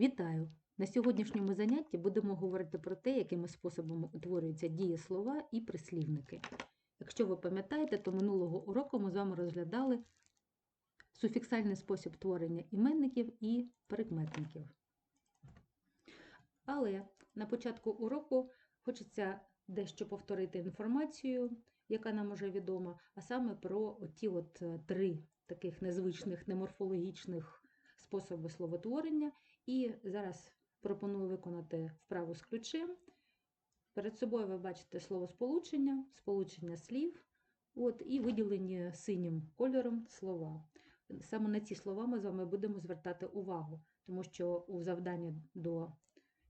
Вітаю! На сьогоднішньому занятті будемо говорити про те, якими способами утворюються дієслова і прислівники. Якщо ви пам'ятаєте, то минулого уроку ми з вами розглядали суфіксальний спосіб творення іменників і прикметників. Але на початку уроку хочеться дещо повторити інформацію, яка нам уже відома, а саме про ті от е, три таких незвичних неморфологічних способи словотворення. І зараз пропоную виконати вправу з ключем. Перед собою ви бачите слово сполучення, сполучення слів, от, і виділені синім кольором слова. Саме на ці слова ми з вами будемо звертати увагу, тому що у завданні до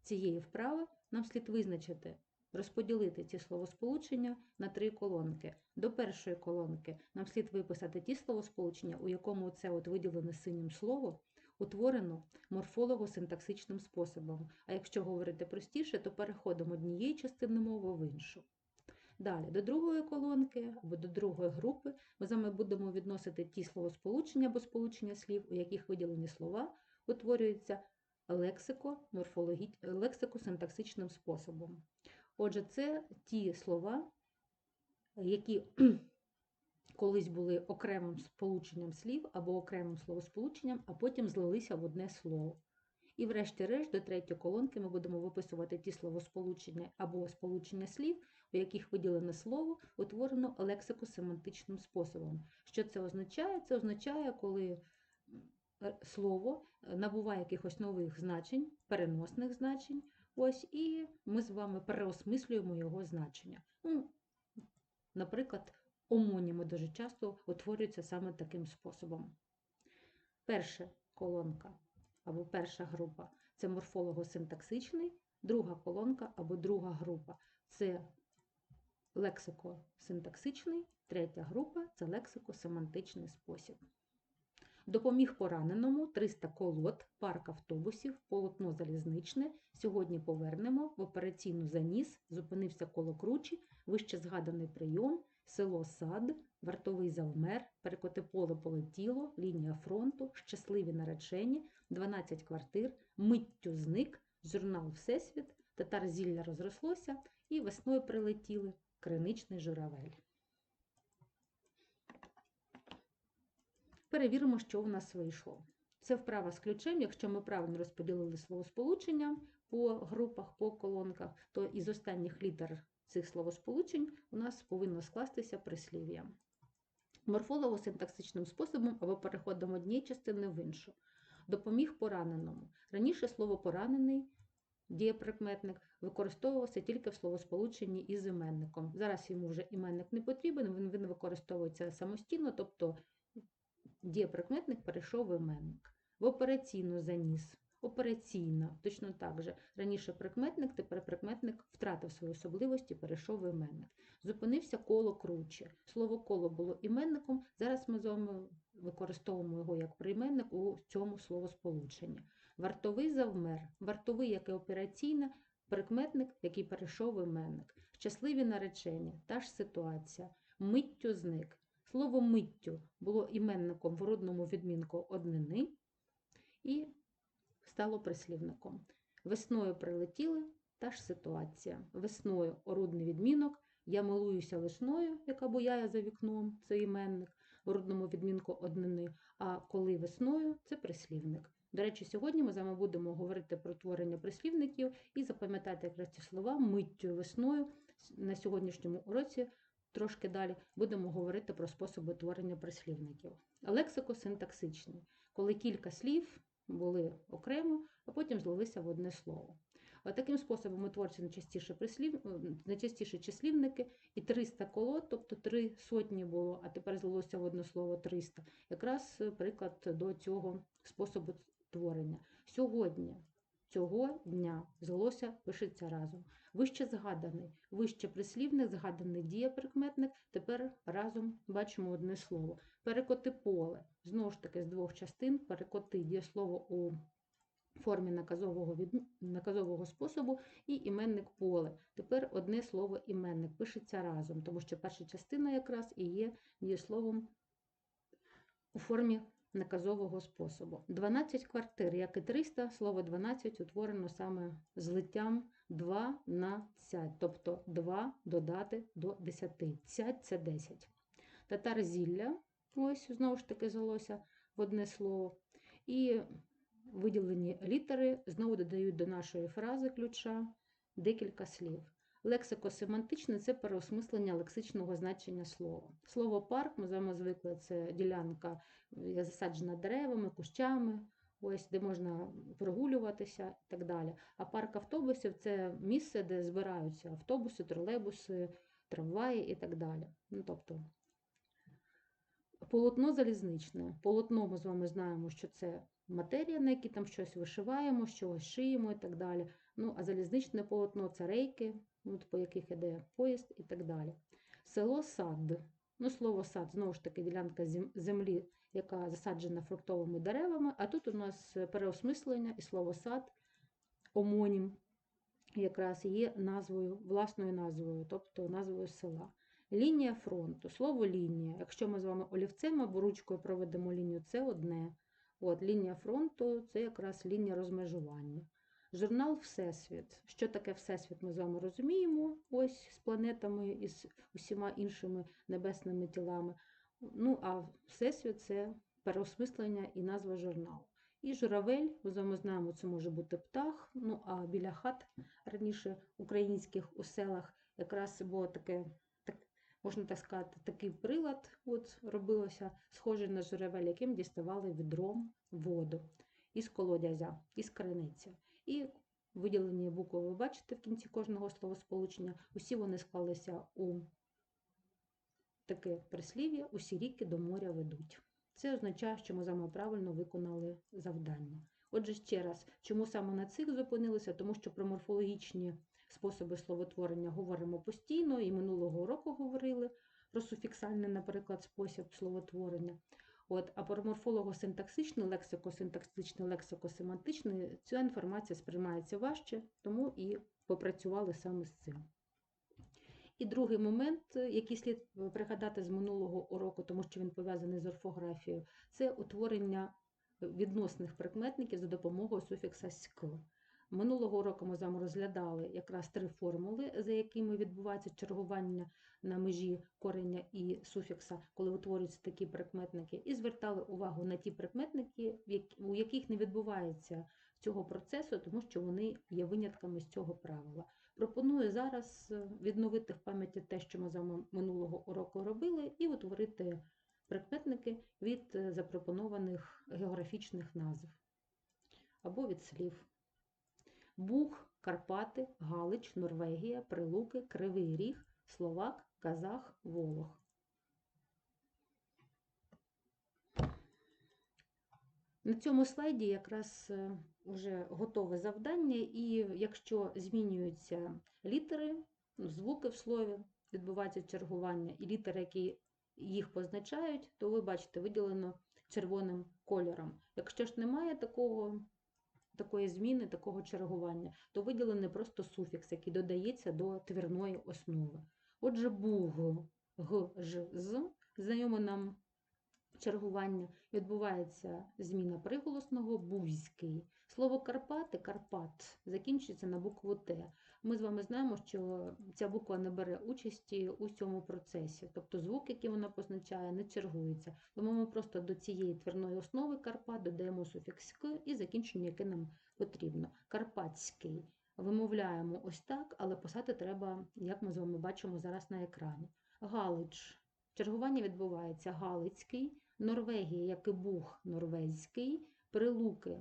цієї вправи нам слід визначити, розподілити ці словосполучення на три колонки. До першої колонки нам слід виписати ті словосполучення, у якому це от виділене синім слово утворено морфолого-синтаксичним способом. А якщо говорити простіше, то переходимо однієї частини мови в іншу. Далі, до другої колонки або до другої групи ми з вами будемо відносити ті словосполучення або сполучення слів, у яких виділені слова утворюються лексико, лексико-синтаксичним способом. Отже, це ті слова, які колись були окремим сполученням слів або окремим словосполученням, а потім злилися в одне слово. І, врешті-решт, до третьої колонки ми будемо виписувати ті словосполучення або сполучення слів, у яких виділене слово утворено лексико-семантичним способом. Що це означає? Це означає, коли е, слово набуває якихось нових значень, переносних значень, ось, і ми з вами переосмислюємо його значення. Ну, Наприклад, омоніми дуже часто утворюються саме таким способом. Перша колонка або перша група це морфолого-синтаксичний, друга колонка або друга група це лексико-синтаксичний, третя група це лексико-семантичний спосіб. Допоміг пораненому 300 колод, парк автобусів, полотно залізничне. Сьогодні повернемо в операційну заніс, зупинився коло кручі, вище згаданий прийом, село Сад, вартовий завмер, перекоти поле полетіло, лінія фронту, щасливі наречені, 12 квартир, миттю зник, журнал Всесвіт, татар зілля розрослося і весною прилетіли криничний журавель. Перевіримо, що в нас вийшло. Це вправа з ключем. Якщо ми правильно розподілили словосполучення по групах, по колонках, то із останніх літер цих словосполучень у нас повинно скластися прислів'я. Морфолого-синтаксичним способом або переходом однієї частини в іншу. Допоміг пораненому. Раніше слово поранений, дієприкметник, використовувався тільки в словосполученні із іменником. Зараз йому вже іменник не потрібен, він, використовується самостійно, тобто дієприкметник перейшов в іменник. В операційну заніс. Операційна, точно так же. Раніше прикметник, тепер прикметник втратив свої особливості, перейшов в іменник. Зупинився коло круче. Слово коло було іменником. Зараз ми з вами використовуємо його як прийменник у цьому словосполученні. Вартовий завмер. Вартовий, як і операційна, прикметник, який перейшов в іменник. Щасливі наречені, та ж ситуація. Миттю зник. Слово миттю було іменником в родному відмінку однини і стало прислівником. Весною прилетіли та ж ситуація. Весною орудний відмінок. Я милуюся весною, яка буяє за вікном, це іменник, в родному відмінку однини. А коли весною це прислівник. До речі, сьогодні ми з вами будемо говорити про творення прислівників і запам'ятати якраз ці слова миттю весною на сьогоднішньому уроці. Трошки далі будемо говорити про способи творення прислівників. Лексико-синтаксичний, коли кілька слів були окремо, а потім злилися в одне слово. Таким способом утворюються найчастіше, прислів... найчастіше числівники і 300 колод, тобто три сотні було, а тепер злилося в одне слово 300. Якраз приклад до цього способу творення. Сьогодні, цього дня, злилося пишеться разом. Вище згаданий, вище прислівник, згаданий дієприкметник, тепер разом бачимо одне слово. Перекоти поле. Знову ж таки, з двох частин перекоти дієслово у формі наказового від... наказового способу і іменник поле. Тепер одне слово іменник пишеться разом, тому що перша частина якраз і є дієсловом у формі наказового способу. 12 квартир, як і 300, слово 12 утворено саме злиттям 2 на цять, тобто 2 додати до 10. Цять це 10. Татар зілля, ось знову ж таки зголося в одне слово. І виділені літери знову додають до нашої фрази ключа декілька слів. Лексико-семантичне це переосмислення лексичного значення слова. Слово парк, ми з вами звикли, це ділянка засаджена деревами, кущами, ось де можна прогулюватися і так далі. А парк автобусів це місце, де збираються автобуси, тролейбуси, трамваї і так далі. Ну, тобто, полотно залізничне. Полотно ми з вами знаємо, що це матерія, на якій там щось вишиваємо, щось шиємо і так далі. Ну, а залізничне полотно це рейки, от, по яких іде поїзд і так далі. Село сад. Ну, слово сад, знову ж таки, ділянка землі, яка засаджена фруктовими деревами, а тут у нас переосмислення і слово сад, омонім, якраз є назвою, власною назвою, тобто назвою села. Лінія фронту, слово лінія. Якщо ми з вами олівцем або ручкою проведемо лінію, це одне. От, лінія фронту це якраз лінія розмежування. Журнал Всесвіт. Що таке Всесвіт, ми з вами розуміємо, ось з планетами і з усіма іншими небесними тілами. Ну, а Всесвіт це переосмислення і назва журналу. І журавель, ми з вами знаємо, це може бути птах. Ну, а біля хат раніше українських у селах якраз було таке, так, можна так сказати, такий прилад от, робилося, схожий на журавель, яким діставали відром воду із колодязя, із криниці. І виділені букви ви бачите в кінці кожного словосполучення. Усі вони склалися у таке прислів'я, усі ріки до моря ведуть. Це означає, що ми з правильно виконали завдання. Отже, ще раз, чому саме на цих зупинилися? Тому що про морфологічні способи словотворення говоримо постійно, і минулого року говорили про суфіксальний, наприклад, спосіб словотворення. От, а про морфолого-синтаксичний, лексико-синтаксичний, лексико-семантичний ця інформація сприймається важче, тому і попрацювали саме з цим. І другий момент, який слід пригадати з минулого уроку, тому що він пов'язаний з орфографією, це утворення відносних прикметників за допомогою суфікса «ськ». Минулого року ми з вами розглядали якраз три формули, за якими відбувається чергування на межі корення і суфікса, коли утворюються такі прикметники, і звертали увагу на ті прикметники, у яких не відбувається цього процесу, тому що вони є винятками з цього правила. Пропоную зараз е, відновити в пам'яті те, що ми з вами минулого уроку робили, і утворити прикметники від е, запропонованих географічних назв або від слів. Буг, Карпати, Галич, Норвегія, Прилуки, Кривий Ріг, Словак, Казах, Волох. На цьому слайді якраз вже готове завдання, і якщо змінюються літери, ну, звуки в слові, відбувається чергування, і літери, які їх позначають, то ви бачите, виділено червоним кольором. Якщо ж немає такого, такої зміни, такого чергування, то виділений просто суфікс, який додається до твірної основи. Отже, буг, г, ж, з, знайоме нам чергування, відбувається зміна приголосного бузький. Слово Карпати, Карпат, закінчується на букву Т. Ми з вами знаємо, що ця буква не бере участі у цьому процесі, тобто звук, який вона позначає, не чергується. Тому ми просто до цієї твірної основи Карпат додаємо суфікс «к» і закінчення, яке нам потрібно. Карпатський. Вимовляємо ось так, але писати треба, як ми з вами бачимо зараз на екрані. Галич. Чергування відбувається Галицький, Норвегія, як і Буг, Норвезький, Прилуки,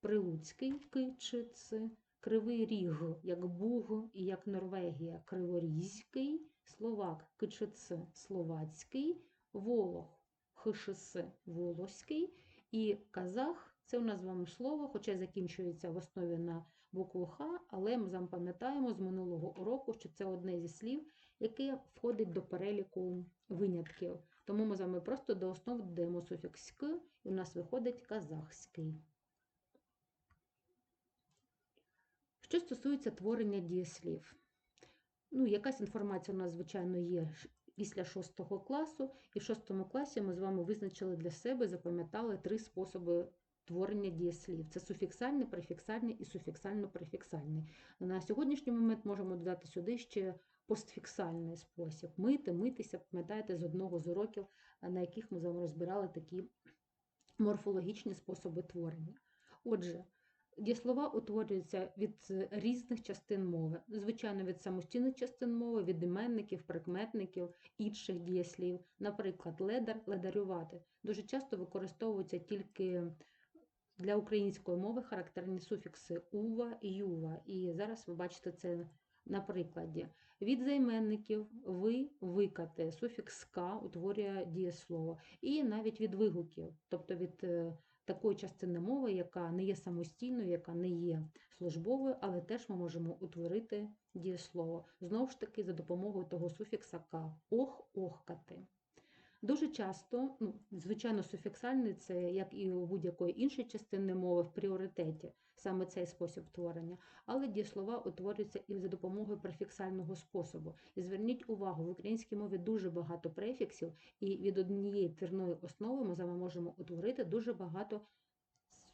Прилуцький, Кичиці, Кривий Ріг, як Буг і як Норвегія, Криворізький, Словак, Кичиці, Словацький, Волох, Хишиси, Волоський і Казах. Це у нас з вами слово, хоча закінчується в основі на букву Х, але ми з вами пам'ятаємо з минулого уроку, що це одне зі слів, яке входить до переліку винятків. Тому ми з вами просто до основ додаємо суфікс «к», і у нас виходить казахський. Що стосується творення дієслів. Ну, якась інформація у нас, звичайно, є, після 6 класу, і в 6 класі ми з вами визначили для себе, запам'ятали три способи творення дієслів. Це суфіксальний, префіксальний і суфіксально-префіксальний. На сьогоднішній момент можемо додати сюди ще постфіксальний спосіб. Мити, митися, пам'ятаєте, з одного з уроків, на яких ми з вами розбирали такі морфологічні способи творення. Отже, дієслова утворюються від різних частин мови. Звичайно, від самостійних частин мови, від іменників, прикметників, інших дієслів. Наприклад, ледар, ледарювати. Дуже часто використовуються тільки для української мови характерні суфікси ува і юва. І зараз ви бачите це на прикладі. Від займенників ви викати, суфікс «ка» утворює дієслово. І навіть від вигуків, тобто від е, такої частини мови, яка не є самостійною, яка не є службовою, але теж ми можемо утворити дієслово. Знову ж таки, за допомогою того суфікса «ка» ох, охкати. Дуже часто, ну, звичайно, суфіксальний це, як і у будь-якої іншої частини мови, в пріоритеті, саме цей спосіб творення, але дієслова утворюються і за допомогою префіксального способу. І зверніть увагу, в українській мові дуже багато префіксів, і від однієї твірної основи ми з вами можемо утворити дуже багато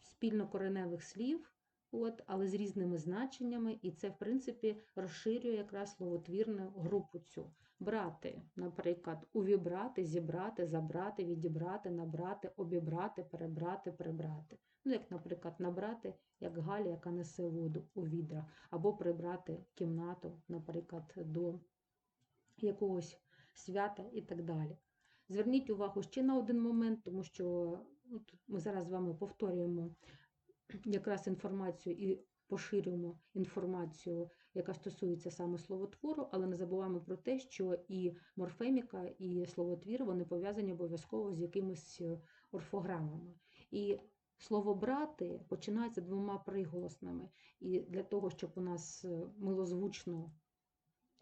спільнокореневих слів, от, але з різними значеннями, і це, в принципі, розширює якраз словотвірну групу цю. Брати, наприклад, увібрати, зібрати, забрати, відібрати, набрати, обібрати, перебрати, прибрати. Ну, як, наприклад, набрати, як Галя, яка несе воду у відра, або прибрати кімнату, наприклад, до якогось свята і так далі. Зверніть увагу ще на один момент, тому що от ми зараз з вами повторюємо якраз інформацію і поширюємо інформацію, яка стосується саме словотвору, але не забуваємо про те, що і морфеміка, і словотвір вони пов'язані обов'язково з якимись е, орфограмами. І слово брати починається двома приголосними. І для того, щоб у нас е, милозвучно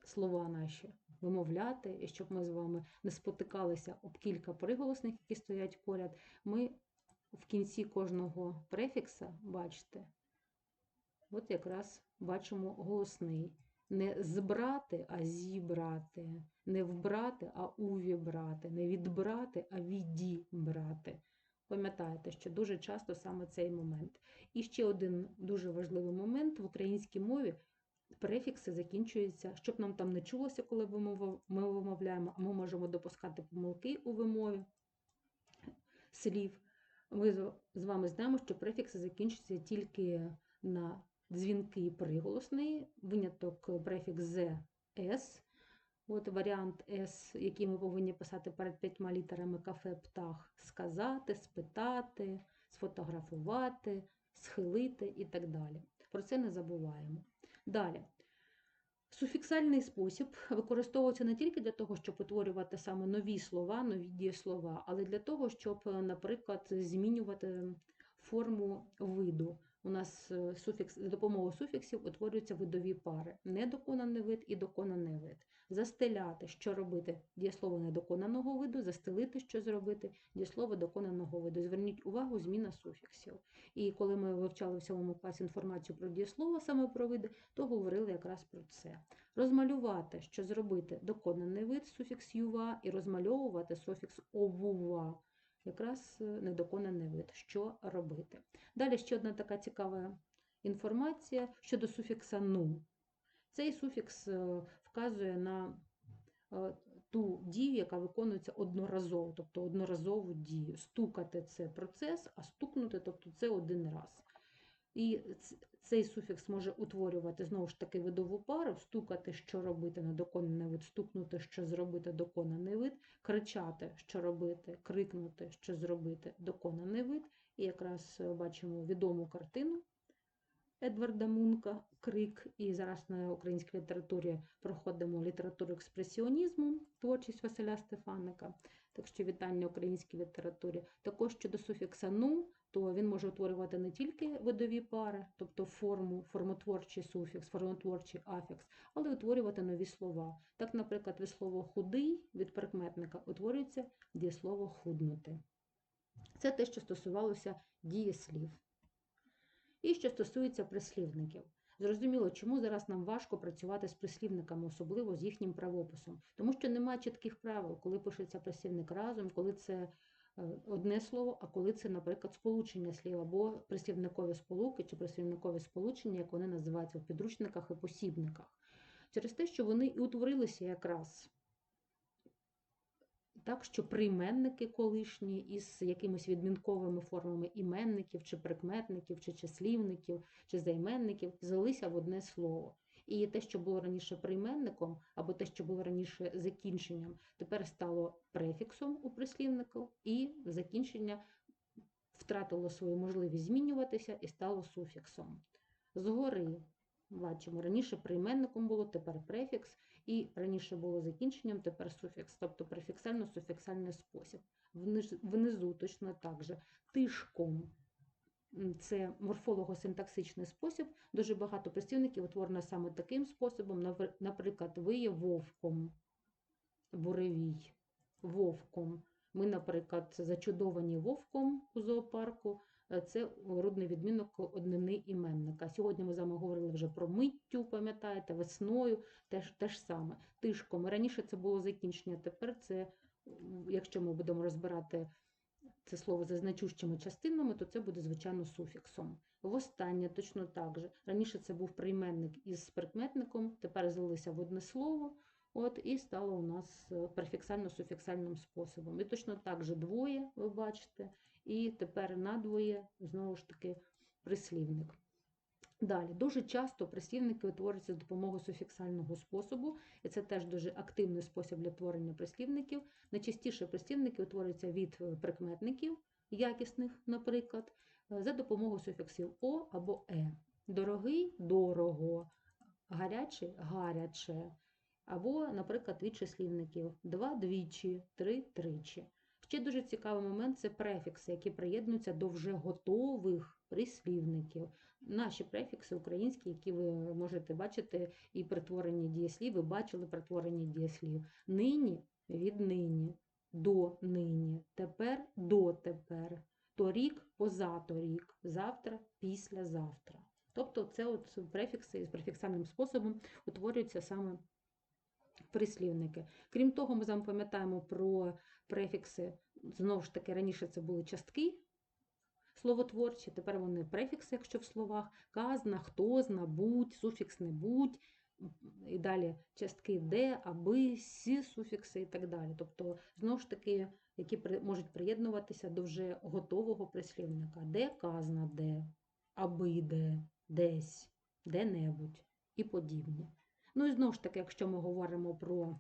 слова наші вимовляти, і щоб ми з вами не спотикалися об кілька приголосних, які стоять поряд, ми в кінці кожного префікса, бачите, от якраз бачимо голосний. Не збрати, а зібрати, не вбрати, а увібрати, не відбрати, а відібрати. Пам'ятаєте, що дуже часто саме цей момент. І ще один дуже важливий момент в українській мові префікси закінчуються, щоб нам там не чулося, коли ми вимовляємо, ми можемо допускати помилки у вимові слів. Ми з вами знаємо, що префікси закінчуються тільки на дзвінки приголосний, виняток префікс «з», «с». От варіант С, який ми повинні писати перед п'ятьма літерами кафе, птах, сказати, спитати, сфотографувати, схилити і так далі. Про це не забуваємо. Далі. Суфіксальний спосіб використовується не тільки для того, щоб утворювати саме нові слова, нові дієслова, але для того, щоб, наприклад, змінювати форму виду. У нас е, суфікс, за допомогою суфіксів утворюються видові пари. Недоконаний вид і доконаний вид. Застеляти, що робити дієслово недоконаного виду, застелити, що зробити, дієслово доконаного виду. Зверніть увагу, зміна суфіксів. І коли ми вивчали в сьомому класі інформацію про дієслово, саме про види, то говорили якраз про це. Розмалювати, що зробити доконаний вид, суфікс юва, і розмальовувати суфікс овува якраз е, недоконаний вид, що робити. Далі ще одна така цікава інформація щодо суфікса ну. Цей суфікс е, вказує на е, ту дію, яка виконується одноразово, тобто одноразову дію. Стукати це процес, а стукнути тобто це один раз. І цей суфікс може утворювати знову ж таки видову пару, стукати, що робити на доконаний вид, стукнути, що зробити доконаний вид, кричати, що робити, крикнути, що зробити доконаний вид. І якраз е, бачимо відому картину Едварда Мунка Крик. І зараз на українській літературі проходимо літературу експресіонізму, творчість Василя Стефаника. Так що вітання українській літературі. Також щодо суфікса ну то він може утворювати не тільки видові пари, тобто форму, формотворчий суфікс, формотворчий афікс, але й утворювати нові слова. Так, наприклад, від слова худий від прикметника утворюється дієслово худнути. Це те, що стосувалося дієслів. І що стосується прислівників. Зрозуміло, чому зараз нам важко працювати з прислівниками, особливо з їхнім правописом, тому що немає чітких правил, коли пишеться прислівник разом, коли це одне слово, а коли це, наприклад, сполучення слів або прислівникові сполуки чи прислівникові сполучення, як вони називаються в підручниках і посібниках. Через те, що вони і утворилися якраз так, що прийменники колишні із якимись відмінковими формами іменників, чи прикметників, чи числівників, чи займенників злилися в одне слово. І те, що було раніше прийменником, або те, що було раніше закінченням, тепер стало префіксом у прислівнику, і закінчення втратило свою можливість змінюватися і стало суфіксом. Згори бачимо, раніше прийменником було, тепер префікс, і раніше було закінченням, тепер суфікс, тобто префіксально-суфіксальний спосіб. Внизу точно так же тишком. Це морфолого-синтаксичний спосіб. Дуже багато прислівників утворено саме таким способом. Наприклад, ви є вовком, буревій, вовком. Ми, наприклад, зачудовані вовком у зоопарку. Е, Це родний відмінок однини іменника. Сьогодні ми з вами говорили вже про миттю, пам'ятаєте, весною, теж те саме. Тишком. Раніше це було закінчення, тепер це, якщо ми будемо розбирати це слово за значущими частинами, то це буде, звичайно, суфіксом. Востаннє точно так же. Раніше це був прийменник із прикметником, тепер злилися в одне слово, от, і стало у нас е, префіксально-суфіксальним способом. І точно так же двоє, ви бачите, і тепер надвоє, знову ж таки, прислівник. Далі, дуже часто прислівники утворюються з допомогою суфіксального способу, і це теж дуже активний спосіб для творення прислівників. Найчастіше прислівники утворюються від е, прикметників, якісних, наприклад, е, за допомогою суфіксів о або е. Дорогий дорого, гарячий гаряче. Або, наприклад, від числівників два двічі, три тричі. Ще дуже цікавий момент це префікси, які приєднуються до вже готових прислівників. Наші префікси українські, які ви можете бачити, і притворені дієслів, ви бачили притворені дієслів. Нині віднині, до нині, тепер до тепер, торік позаторік, завтра післязавтра. Тобто це от префікси з префіксальним способом утворюються саме прислівники. Крім того, ми з вами пам'ятаємо про префікси. Знову ж таки, раніше це були частки словотворчі, тепер вони префікси, якщо в словах, казна, хтозна, будь, суфікс не будь, і далі частки де, аби, сі суфікси і так далі. Тобто, знову ж таки, які можуть приєднуватися до вже готового прислівника. Де казна, де, аби де, десь, де-небудь і подібні. Ну і знову ж таки, якщо ми говоримо про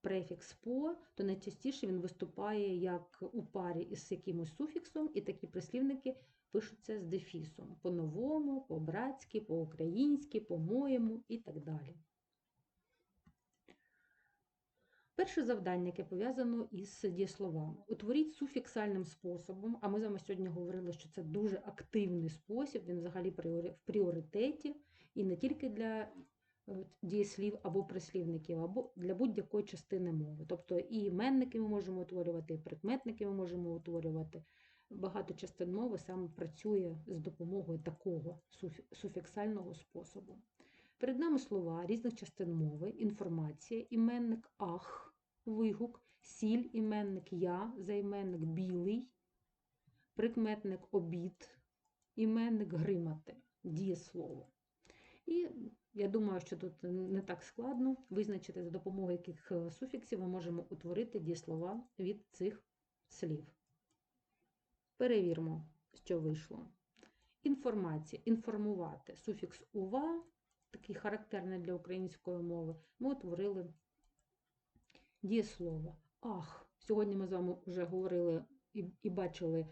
префікс по, то найчастіше він виступає як у парі із якимось суфіксом, і такі прислівники пишуться з дефісом по-новому, по-братськи, по-українськи, по-моєму і так далі. Перше завдання, яке пов'язано із дієсловами. Утворіть суфіксальним способом, а ми з вами сьогодні говорили, що це дуже активний спосіб, він взагалі в пріоритеті, і не тільки для дієслів або прислівників, або для будь-якої частини мови. Тобто і іменники ми можемо утворювати, і прикметники ми можемо утворювати. Багато частин мови саме працює з допомогою такого суфіксального способу. Перед нами слова різних частин мови, інформація, іменник ах, вигук, сіль, іменник я, займенник білий, прикметник обід, іменник гримати, дієслово. І я думаю, що тут не так складно визначити, за допомогою яких е, суфіксів ми можемо утворити дієслова від цих слів. Перевірмо, що вийшло. Інформація, інформувати. Суфікс ува, такий характерний для української мови, ми утворили дієслово. Ах, сьогодні ми з вами вже говорили і, і бачили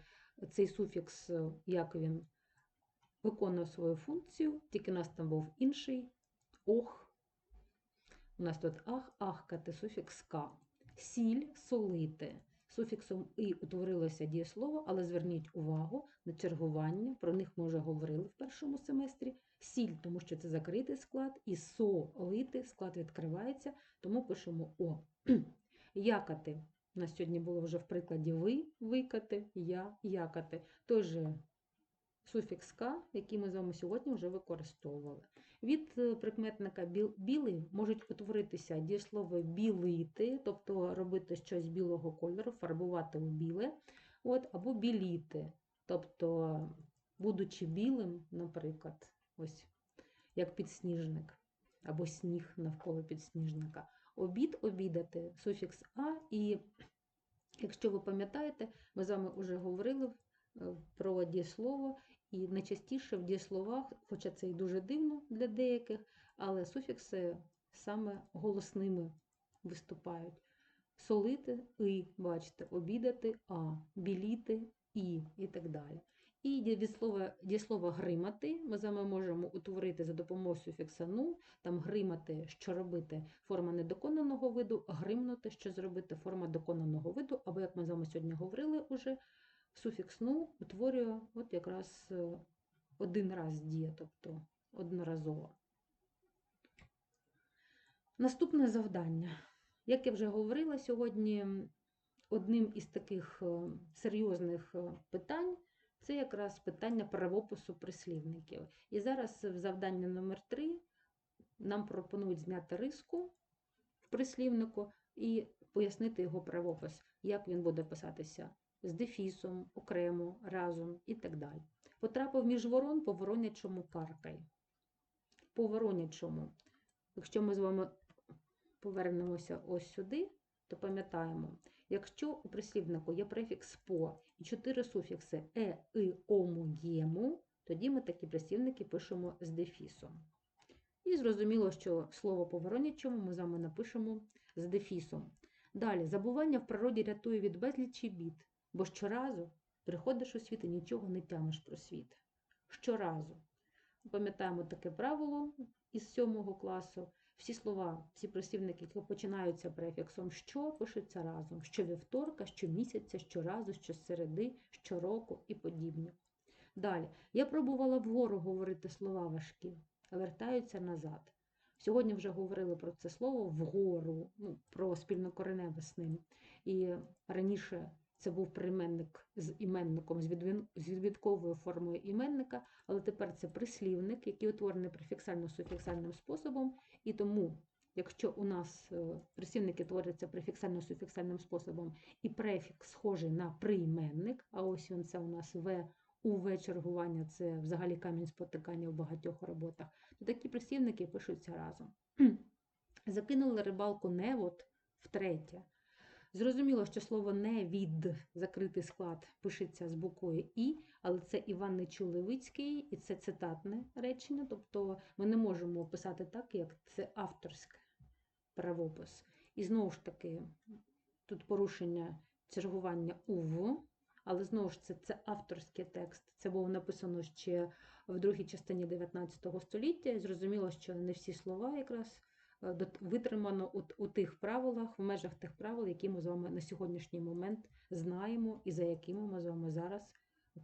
цей суфікс, е, як він виконував свою функцію, тільки у нас там був інший ох. У нас тут ах, ахкати, суфікс ка. Сіль солити. Суфіксом і утворилося дієслово, але зверніть увагу на чергування. Про них ми вже говорили в першому семестрі. Сіль, тому що це закритий склад, і солити склад відкривається, тому пишемо О. Якати. У нас сьогодні було вже в прикладі ви, викати, я, якати. Той же суфікс «ка», який ми з вами сьогодні вже використовували. Від е, прикметника білий можуть утворитися дієслово білити, тобто робити щось білого кольору, фарбувати у біле, от, або біліти, тобто, будучи білим, наприклад, ось як підсніжник, або сніг навколо підсніжника. Обід обідати, суфікс а, і якщо ви пам'ятаєте, ми з вами вже говорили е, про дієслово, і найчастіше в дієсловах, хоча це і дуже дивно для деяких, але суфікси саме голосними виступають. Солити і, бачите, обідати а, біліти і і так далі. І ді- від слова, гримати ми з вами можемо утворити за допомогою суфікса ну, там гримати, що робити, форма недоконаного виду, гримнути, що зробити, форма доконаного виду, або як ми з вами сьогодні говорили уже, суфікс ну утворює от якраз е, один раз діє, тобто одноразово. Наступне завдання. Як я вже говорила сьогодні, одним із таких е, серйозних е, питань це якраз питання правопису прислівників. І зараз в завданні номер 3 нам пропонують зняти риску в прислівнику і пояснити його правопис, як він буде писатися з дефісом, окремо, разом і так далі. Потрапив між ворон по воронячому каркай. По воронячому. Якщо ми з вами повернемося ось сюди, то пам'ятаємо, якщо у прислівнику є префікс по і чотири суфікси е, и, ому, єму, тоді ми такі прислівники пишемо з дефісом. І зрозуміло, що слово по воронячому ми з вами напишемо з дефісом. Далі, забування в природі рятує від безлічі бід, бо щоразу приходиш у світ і нічого не тямиш про світ. Щоразу. Пам'ятаємо таке правило із сьомого класу. Всі слова, всі прислівники, які починаються префіксом що, пишуться разом. Щовівторка, щомісяця, щоразу, щосереди, щороку і подібні. Далі. Я пробувала вгору говорити слова важкі, а вертаються назад. Сьогодні вже говорили про це слово вгору, ну, про спільнокореневе з ним. І раніше це був прийменник з іменником, з відвідковою формою іменника, але тепер це прислівник, який утворений префіксально-суфіксальним способом. І тому, якщо у нас е, прислівники творяться префіксально-суфіксальним способом, і префікс схожий на прийменник, а ось він це у нас В, УВ чергування це взагалі камінь спотикання в багатьох роботах, то такі прислівники пишуться разом. Закинули рибалку невод втретє. Зрозуміло, що слово не від закритий склад пишеться з буквою І, але це Іван Нечулевицький, і це цитатне речення, тобто ми не можемо писати так, як це авторський правопис. І знову ж таки, тут порушення чергування УВ, але знову ж це, це авторський текст. Це було написано ще в другій частині 19 століття. І зрозуміло, що не всі слова якраз витримано у, у тих правилах, в межах тих правил, які ми з вами на сьогоднішній момент знаємо і за якими ми з вами зараз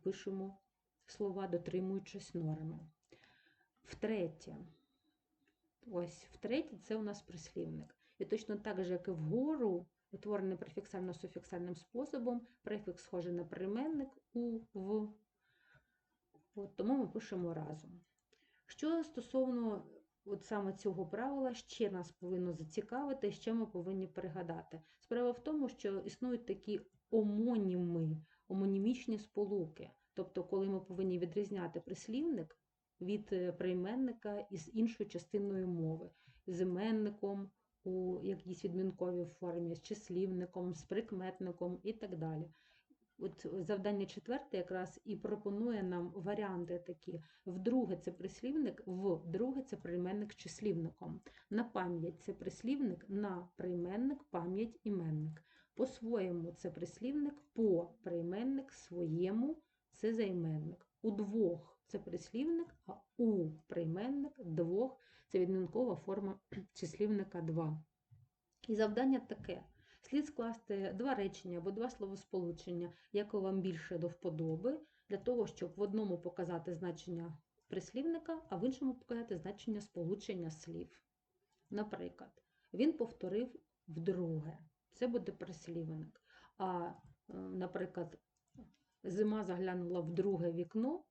пишемо слова, дотримуючись норми. Втретє, ось втретє, це у нас прислівник. І точно так же, як і вгору, утворений префіксально-суфіксальним способом, префікс схожий на прийменник у в. От, тому ми пишемо разом. Що стосовно от саме цього правила, ще нас повинно зацікавити, що ми повинні пригадати. Справа в тому, що існують такі омоніми, омонімічні сполуки. Тобто, коли ми повинні відрізняти прислівник від е, прийменника із іншою частиною мови, з іменником у якійсь відмінковій формі, з числівником, з прикметником і так далі. От завдання четверте якраз і пропонує нам варіанти такі. Вдруге це прислівник, вдруге це прийменник числівником. На пам'ять це прислівник, на прийменник, пам'ять, іменник. По-своєму це прислівник, по прийменник, своєму це займенник. У двох це прислівник, а у прийменник двох це відмінкова форма числівника два. І завдання таке. Слід скласти два речення або два словосполучення, яке вам більше до вподоби, для того, щоб в одному показати значення прислівника, а в іншому показати значення сполучення слів. Наприклад, він повторив вдруге. Це буде прислівник. А, е, наприклад, зима заглянула в друге вікно,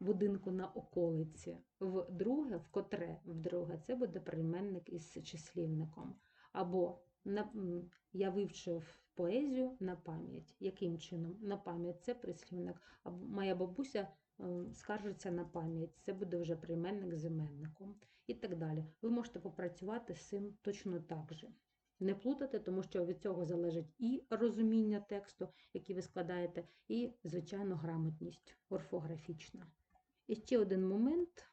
будинку на околиці. В друге, в котре, в друге, це буде прийменник із числівником. Або я вивчив поезію на пам'ять. Яким чином? На пам'ять це прислівник. Або моя бабуся скаржиться на пам'ять. Це буде вже прийменник з іменником. І так далі. Ви можете попрацювати з цим точно так же. Не плутати, тому що від цього залежить і розуміння тексту, який ви складаєте, і, звичайно, грамотність орфографічна. І ще один момент,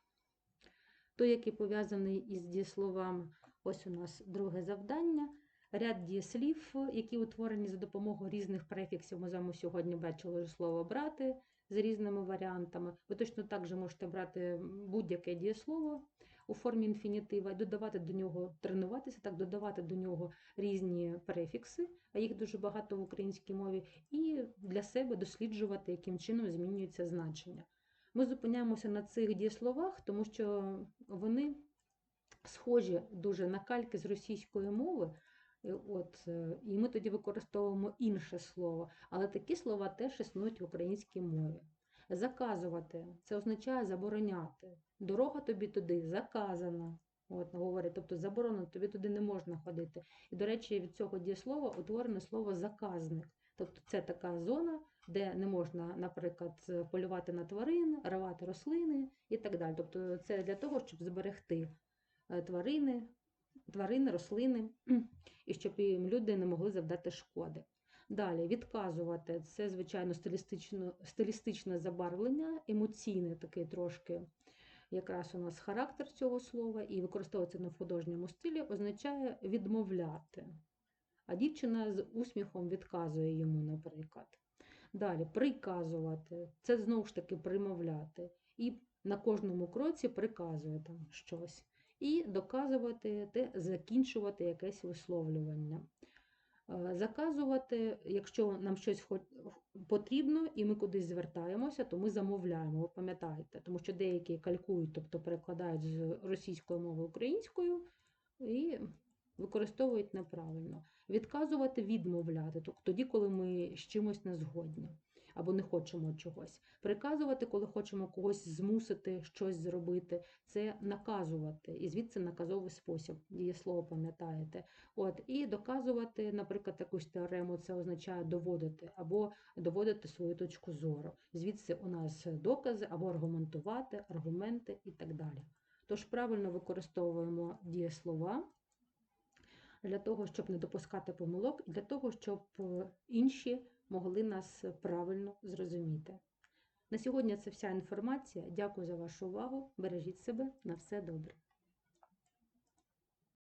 той, який пов'язаний із дієсловами. Ось у нас друге завдання. Ряд дієслів, які утворені за допомогою різних префіксів. Ми з вами сьогодні бачили слово брати з різними варіантами. Ви точно так же можете брати будь-яке дієслово у формі інфінітива додавати до нього, тренуватися, так, додавати до нього різні префікси, а їх дуже багато в українській мові, і для себе досліджувати, яким чином змінюється значення. Ми зупиняємося на цих дієсловах, тому що вони схожі дуже на кальки з російської мови. Е, От, е, і ми тоді використовуємо інше слово, але такі слова теж існують в українській мові. Заказувати це означає забороняти. Дорога тобі туди заказана. От, говорять, тобто заборонено, тобі туди не можна ходити. І, до речі, від цього дієслова утворене слово заказник. Тобто це така зона, де не можна, наприклад, полювати на тварин, рвати рослини і так далі. Тобто це для того, щоб зберегти е, тварини, тварини, рослини, і щоб їм люди не могли завдати шкоди. Далі відказувати це, звичайно, стилістично, стилістичне забарвлення, емоційне таке трошки. Якраз у нас характер цього слова і використовується на художньому стилі, означає відмовляти. А дівчина з усміхом відказує йому, наприклад. Далі приказувати це знову ж таки примовляти. І на кожному кроці приказує там щось. І доказувати, те закінчувати якесь висловлювання. Е, Заказувати, якщо нам щось потрібно і ми кудись звертаємося, то ми замовляємо, ви пам'ятаєте, тому що деякі калькують, тобто перекладають з російської мови українською і використовують неправильно. Відказувати, відмовляти, тоді, коли ми з чимось не згодні або не хочемо чогось. Приказувати, коли хочемо когось змусити щось зробити, це наказувати. І звідси наказовий спосіб, дієслово пам'ятаєте. От, і доказувати, наприклад, якусь теорему, це означає доводити або доводити свою точку зору. Звідси у нас докази або аргументувати, аргументи і так далі. Тож правильно використовуємо дієслова для того, щоб не допускати помилок, і для того, щоб е, інші могли нас правильно зрозуміти. На сьогодні це вся інформація. Дякую за вашу увагу. Бережіть себе на все добре.